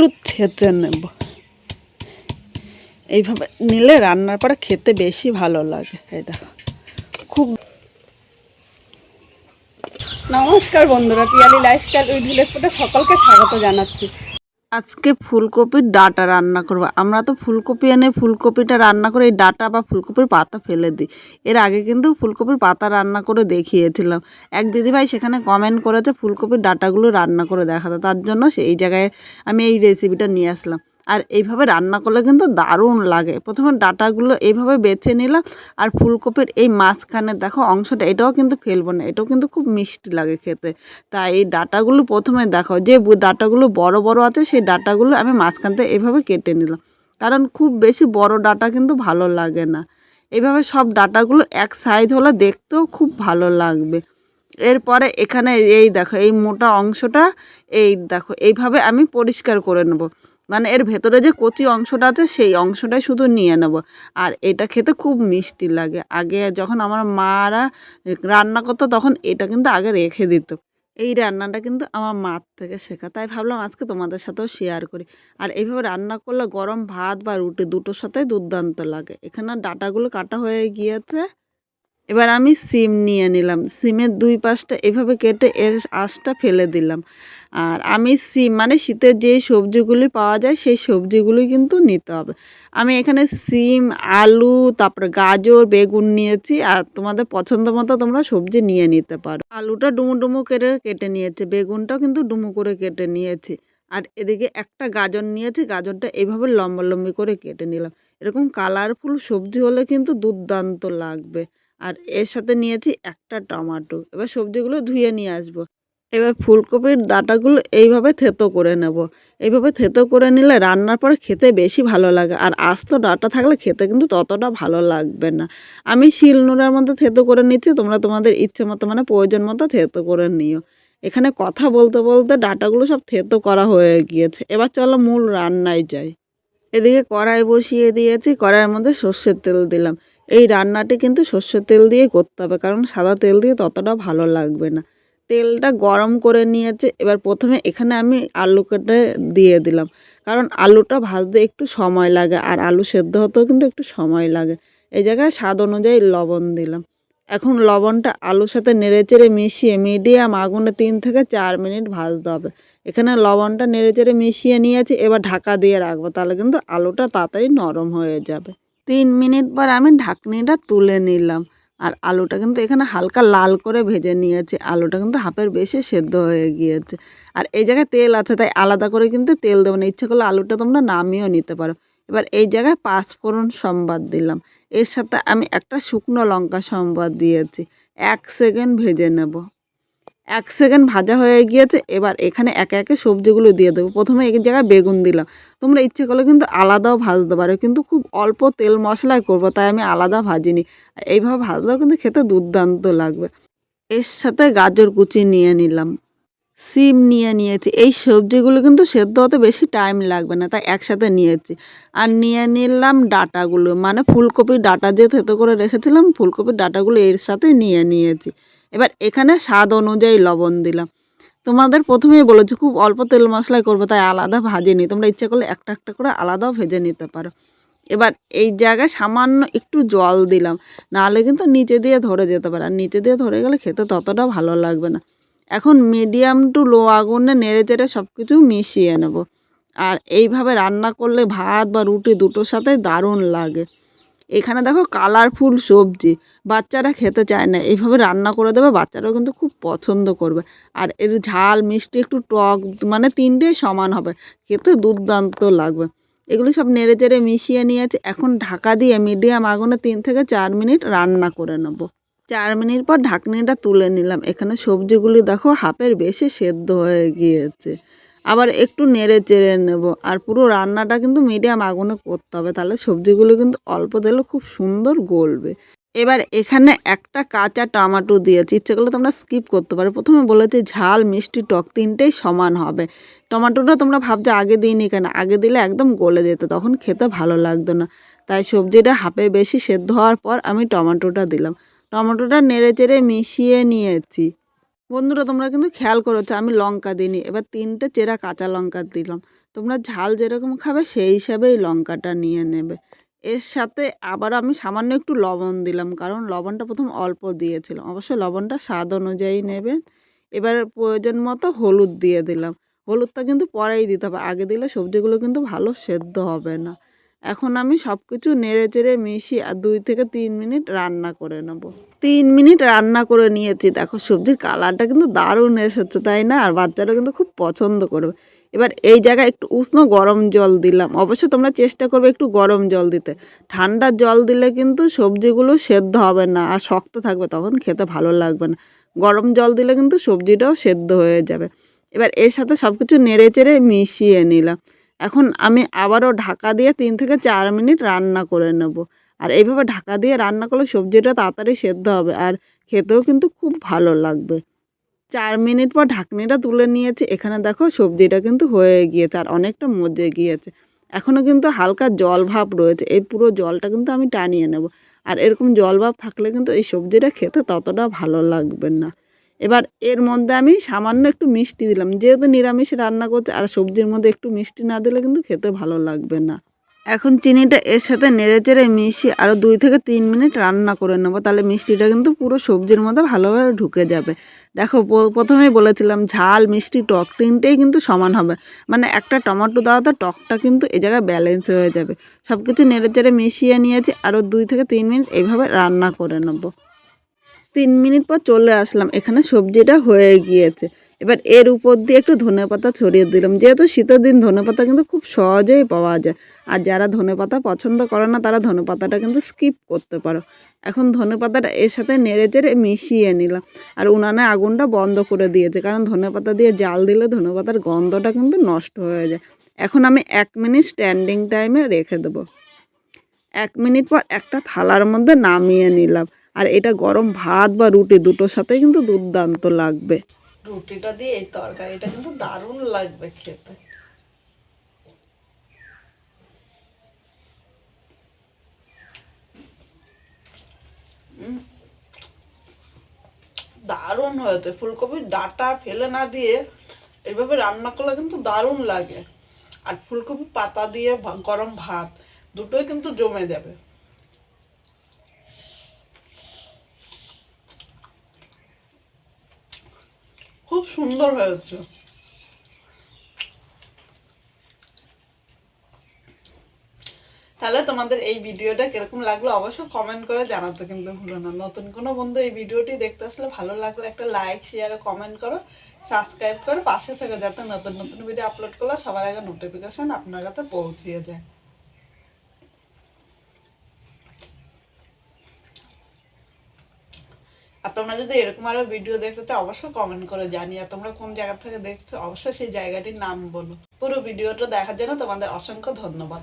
একটু থেতে নেব। এইভাবে নিলে রান্নার পরে খেতে বেশি ভালো লাগে। এই দেখো, খুব নমস্কার বন্ধুরা, পিয়ালি লাইফস্টাইল উইথ ভিলেজ সকলকে স্বাগত জানাচ্ছি। আজকে ফুলকপির ডাটা রান্না করব। আমরা তো ফুলকপি এনে ফুলকপিটা রান্না করে এই ডাটা বা ফুলকপির পাতা ফেলে দিই। এর আগে কিন্তু ফুলকপির পাতা রান্না করে দেখিয়েছিলাম। এক দিদিভাই সেখানে কমেন্ট করেছে ফুলকপির ডাটাগুলো রান্না করে দেখাতো। তার জন্য সেই জায়গায় আমি এই রেসিপিটা নিয়ে আসলাম। আর এইভাবে রান্না করলে কিন্তু দারুণ লাগে। প্রথমে ডাটাগুলো এইভাবে বেছে নিলাম আর ফুলকপির এই মাঝখানে দেখো অংশটা, এটাও কিন্তু ফেলব না, এটাও কিন্তু খুব মিষ্টি লাগে খেতে। তাই এই ডাটাগুলো প্রথমে দেখো, যে ডাটাগুলো বড় বড় আছে সেই ডাটাগুলো আমি মাঝখান থেকে এইভাবে কেটে নিলাম। কারণ খুব বেশি বড় ডাটা কিন্তু ভালো লাগে না। এইভাবে সব ডাটাগুলো এক সাইজ হলে দেখতেও খুব ভালো লাগবে। এরপরে এখানে এই দেখো এই মোটা অংশটা, এই দেখো এইভাবে আমি পরিষ্কার করে নেব। মানে এর ভেতরে যে কচি অংশটা আছে, সেই অংশটাই শুধু নিয়ে নেব। আর এটা খেতে খুব মিষ্টি লাগে। আগে যখন আমার মারা রান্না করতো, তখন এটা কিন্তু আগে রেখে দিত। এই রান্নাটা কিন্তু আমার মার থেকে শেখা। তাই ভাবলাম আজকে তোমাদের সাথেও শেয়ার করি। আর এইভাবে রান্না করলে গরম ভাত বা রুটি দুটোর সাথে দুর্দান্ত লাগে। এখানে ডাটাগুলো কাটা হয়ে গিয়েছে। এবার আমি সিম নিয়ে নিলাম। সিমের দুই পাশটা এভাবে কেটে এর আঁশটা ফেলে দিলাম। আর আমি সিম মানে শীতের যে সবজিগুলি পাওয়া যায়, সেই সবজিগুলি কিন্তু নিতে হবে। আমি এখানে সিম, আলু, তারপরে গাজর, বেগুন নিয়েছি। আর তোমাদের পছন্দ মতো তোমরা সবজি নিয়ে নিতে পারো। আলুটা ডুমু ডুমু করে কেটে নিয়েছে, বেগুনটাও কিন্তু ডুমু করে কেটে নিয়েছি। আর এদিকে একটা গাজর নিয়েছি, গাজরটা এভাবে লম্বা লম্বি করে কেটে নিলাম। এরকম কালারফুল সবজি হলে কিন্তু দুর্দান্ত লাগবে। আর এর সাথে নিয়েছি একটা টমাটো। এবার সবজিগুলো ধুয়ে নিয়ে আসব। এবার ফুলকপির ডাটাগুলো এইভাবে থেতো করে নেব। এইভাবে থেতো করে নিলে রান্নার পরে খেতে বেশি ভালো লাগে। আর আস্ত ডাটা থাকলে খেতে কিন্তু ততটা ভালো লাগবে না। আমি শিল শিলনোড়ার মধ্যে থেতো করে নিচ্ছি। তোমরা তোমাদের ইচ্ছে মতো মানে প্রয়োজন মতো থেতো করে নিও। এখানে কথা বলতে বলতে ডাটাগুলো সব থেতো করা হয়ে গিয়েছে। এবার চলো মূল রান্নায় যাই। এদিকে কড়াই বসিয়ে দিয়েছি। কড়াইয়ের মধ্যে সর্ষের তেল দিলাম। এই রান্নাটি কিন্তু সর্ষের তেল দিয়ে করতে হবে, কারণ সাদা তেল দিয়ে ততটা ভালো লাগবে না। তেলটা গরম করে নিয়েছে, এবার প্রথমে এখানে আমি আলু কেটে দিয়ে দিলাম, কারণ আলুটা ভাজতে একটু সময় লাগে, আর আলু সেদ্ধ হতেও কিন্তু একটু সময় লাগে। এই জায়গায় স্বাদ অনুযায়ী লবণ দিলাম। এখন লবণটা আলুর সাথে নেড়েচেড়ে মিশিয়ে মিডিয়াম আগুনে তিন থেকে চার মিনিট ভাজতে হবে। এখানে লবণটা নেড়েচেড়ে মিশিয়ে নিয়েছি, এবার ঢাকা দিয়ে রাখব, তাহলে কিন্তু আলুটা তাড়াতাড়ি নরম হয়ে যাবে। তিন মিনিট পর আমি ঢাকনিটা তুলে নিলাম। আর আলুটা কিন্তু এখানে হালকা লাল করে ভেজে নিয়েছি। আলুটা কিন্তু হাফের বেশি সেদ্ধ হয়ে গিয়েছে। আর এই জায়গায় তেল আছে, তাই আলাদা করে কিন্তু তেল দেবো না। ইচ্ছে করলে আলুটা তোমরা নামিয়েও নিতে পারো। এবার এই জায়গায় পাঁচফোড়ন সম্বাদ দিলাম। এর সাথে আমি একটা শুকনো লঙ্কা সম্বাদ দিয়েছি। এক সেকেন্ড ভেজে নেব। এক সেকেন্ড ভাজা হয়ে গিয়েছে, এবার এখানে একে একে সবজিগুলো দিয়ে দেবো। প্রথমে এক জায়গায় বেগুন দিলাম। তোমরা ইচ্ছে করলে কিন্তু আলাদাও ভাজতে পারো, কিন্তু খুব অল্প তেল মশলায় করব, তাই আমি আলাদা ভাজিনি। এইভাবে ভাজলেও কিন্তু খেতে দুর্দান্ত লাগবে। এর সাথে গাজর কুচি নিয়ে নিলাম। সিম নিয়ে নিয়েছি। এই সবজিগুলো কিন্তু সেদ্ধ হতে বেশি টাইম লাগবে না, তাই একসাথে নিয়েছি। আর নিয়ে নিলাম ডাটাগুলো মানে ফুলকপির ডাটা যে থেতো করে রেখেছিলাম, ফুলকপির ডাটাগুলো এর সাথে নিয়ে নিয়েছি। এবার এখানে স্বাদ অনুযায়ী লবণ দিলাম। তোমাদের প্রথমেই বলেছি, খুব অল্প তেল মশলায় করব, তাই আলাদা ভাজিনি তোমরা ইচ্ছে করলে একটা একটা করে আলাদাও ভেজে নিতে পারো। এবার এই জায়গায় সামান্য একটু জল দিলাম, নাহলে কিন্তু নিচে দিয়ে ধরে যেতে পারে। আর নিচে দিয়ে ধরে গেলে খেতে ততটা ভালো লাগবে না। এখন মিডিয়াম টু লো আগুনে নেড়ে চেড়ে সব কিছু মিশিয়ে নেব। আর এইভাবে রান্না করলে ভাত বা রুটি দুটোর সাথে দারুণ লাগে। এখানে দেখো কালারফুল সবজি, বাচ্চারা খেতে চায় না। এইভাবে রান্না করে দেবে, বাচ্চারাও কিন্তু খুব পছন্দ করবে। আর এর ঝাল, মিষ্টি একটু টক মানে তিনটেই সমান হবে। খেতে দুর্দান্ত লাগবে। এগুলো সব নেড়ে চেড়ে মিশিয়ে নিয়েছে। এখন ঢাকা দিয়ে মিডিয়াম আগুনে তিন থেকে চার মিনিট রান্না করে নেব। চার মিনিট পর ঢাকনিটা তুলে নিলাম। এখানে সবজিগুলি দেখো হাফের বেশি সেদ্ধ হয়ে গিয়েছে। আবার একটু নেড়ে চেড়ে নেব। আর পুরো রান্নাটা কিন্তু মিডিয়াম আগুনে করতে হবে। তাহলে সবজিগুলো কিন্তু অল্প দিলে খুব সুন্দর গলবে। এবার এখানে একটা কাঁচা টমাটো দিয়েছি। ইচ্ছে করলে তোমরা স্কিপ করতে পারো। প্রথমে বলেছি ঝাল, মিষ্টি, টক তিনটেই সমান হবে। টমাটোটা তোমরা ভাবছ আগে দিইনি কেন? আগে দিলে একদম গলে যেত, তখন খেতে ভালো লাগতো না। তাই সবজিটা হাফে বেশি সেদ্ধ হওয়ার পর আমি টমেটোটা দিলাম। টমেটোটা নেড়ে চেড়ে মিশিয়ে নিয়েছি। বন্ধুরা, তোমরা কিন্তু খেয়াল করেছ, আমি লঙ্কা দিইনি। এবার তিনটে চেরা কাঁচা লঙ্কা দিলাম। তোমরা ঝাল যেরকম খাবে, সেই হিসাবেই লঙ্কাটা নিয়ে নেবে। এর সাথে আবার আমি সামান্য একটু লবণ দিলাম, কারণ লবণটা প্রথম অল্প দিয়েছিলাম। অবশ্যই লবণটা স্বাদ অনুযায়ী নেবেন। এবার প্রয়োজন মতো হলুদ দিয়ে দিলাম। হলুদটা কিন্তু পরেই দিতে হবে। আগে দিলে সবজিগুলো কিন্তু ভালো সেদ্ধ হবে না। এখন আমি সব কিছু নেড়ে চেড়ে মিশিয়ে আর দুই থেকে তিন মিনিট রান্না করে নেব। তিন মিনিট রান্না করে নিয়েছি। দেখো, সবজির কালারটা কিন্তু দারুণ এসেছে, তাই না? আর বাচ্চারা কিন্তু খুব পছন্দ করবে। এবার এই জায়গায় একটু উষ্ণ গরম জল দিলাম। অবশ্য তোমরা চেষ্টা করবে একটু গরম জল দিতে। ঠান্ডা জল দিলে কিন্তু সবজিগুলো সেদ্ধ হবে না আর শক্ত থাকবে, তখন খেতে ভালো লাগবে না। গরম জল দিলে কিন্তু সবজিটাও সেদ্ধ হয়ে যাবে। এবার এর সাথে সব কিছু নেড়ে চেড়ে মিশিয়ে নিলাম। এখন আমি আবারও ঢাকা দিয়ে তিন থেকে চার মিনিট রান্না করে নেব। আর এইভাবে ঢাকা দিয়ে রান্না করলে সবজিটা তাড়াতাড়ি সেদ্ধ হবে আর খেতেও কিন্তু খুব ভালো লাগবে। চার মিনিট পর ঢাকনিটা তুলে নিয়েছি। এখানে দেখো সবজিটা কিন্তু হয়ে গিয়েছে আর অনেকটা মজে গিয়েছে। এখনও কিন্তু হালকা জল ভাব রয়েছে। এই পুরো জলটা কিন্তু আমি টানিয়ে নেব। আর এরকম জল ভাব থাকলে কিন্তু এই সবজিটা খেতে ততটা ভালো লাগবে না। এবার এর মধ্যে আমি সামান্য একটু মিষ্টি দিলাম। যেহেতু নিরামিষ রান্না করছে, আর সবজির মধ্যে একটু মিষ্টি না দিলে কিন্তু খেতে ভালো লাগবে না। এখন চিনিটা এর সাথে নেড়ে চেড়ে মিশিয়ে আরও দুই থেকে তিন মিনিট রান্না করে নেব। তাহলে মিষ্টিটা কিন্তু পুরো সবজির মধ্যে ভালোভাবে ঢুকে যাবে। দেখো প্রথমেই বলেছিলাম ঝাল, মিষ্টি, টক তিনটেই কিন্তু সমান হবে। মানে একটা টমেটো দেওয়াতে টকটা কিন্তু এই জায়গায় ব্যালেন্স হয়ে যাবে। সব কিছু নেড়ে চেড়ে মিশিয়ে নিয়েছি আরও দুই থেকে তিন মিনিট এইভাবে রান্না করে নেব। তিন মিনিট পর চলে আসলাম। এখানে সবজিটা হয়ে গিয়েছে। এবার এর উপর দিয়ে একটু ধনেপাতা ছড়িয়ে দিলাম। যেহেতু শীতের দিন ধনেপাতা কিন্তু খুব সহজেই পাওয়া যায়। আর যারা ধনেপাতা পছন্দ করে না, তারা ধনেপাতাটা কিন্তু স্কিপ করতে পারো। এখন ধনেপাতাটা এর সাথে নেড়ে চেড়ে মিশিয়ে নিলাম। আর উনানে আগুনটা বন্ধ করে দিয়েছে। কারণ ধনেপাতা দিয়ে জাল দিলে ধনেপাতার গন্ধটা কিন্তু নষ্ট হয়ে যায়। এখন আমি এক মিনিট স্ট্যান্ডিং টাইমে রেখে দেবো। এক মিনিট পর একটা থালার মধ্যে নামিয়ে নিলাম। আর এটা গরম ভাত বা রুটি দুটোর সাথে কিন্তু দুর্দান্ত লাগবে। রুটিটা দিয়ে এই তরকারিটা কিন্তু দারুণ লাগবে খেতে। দারুণ হয়েছে ফুলকপির ডাটা ফেলে না দিয়ে এইভাবে রান্না করলে কিন্তু দারুণ লাগে। আর ফুলকপি পাতা দিয়ে গরম ভাত দুটোই কিন্তু জমে যাবে। খুব সুন্দর হয়েছে তাহলে তোমাদের এই ভিডিওটা কীরকম লাগল অবশ্যই কমেন্ট করে জানাতে কিন্তু ভুলো না। নতুন কোনো বন্ধু এই ভিডিওটি দেখতে আসলে ভালো লাগলে একটা লাইক শেয়ার কমেন্ট করো সাবস্ক্রাইব করো, পাশে থেকে যাতে নতুন নতুন ভিডিও আপলোড করলে সবার আগে নোটিফিকেশন আপনার কাছে পৌঁছিয়ে যায়। আর তোমরা যদি এরকম আরও ভিডিও দেখতে তো অবশ্যই কমেন্ট করে জানি আর তোমরা কোন জায়গা থেকে দেখছ, অবশ্যই সেই জায়গাটির নাম বলো। পুরো ভিডিওটা দেখার জন্য তোমাদের অসংখ্য ধন্যবাদ।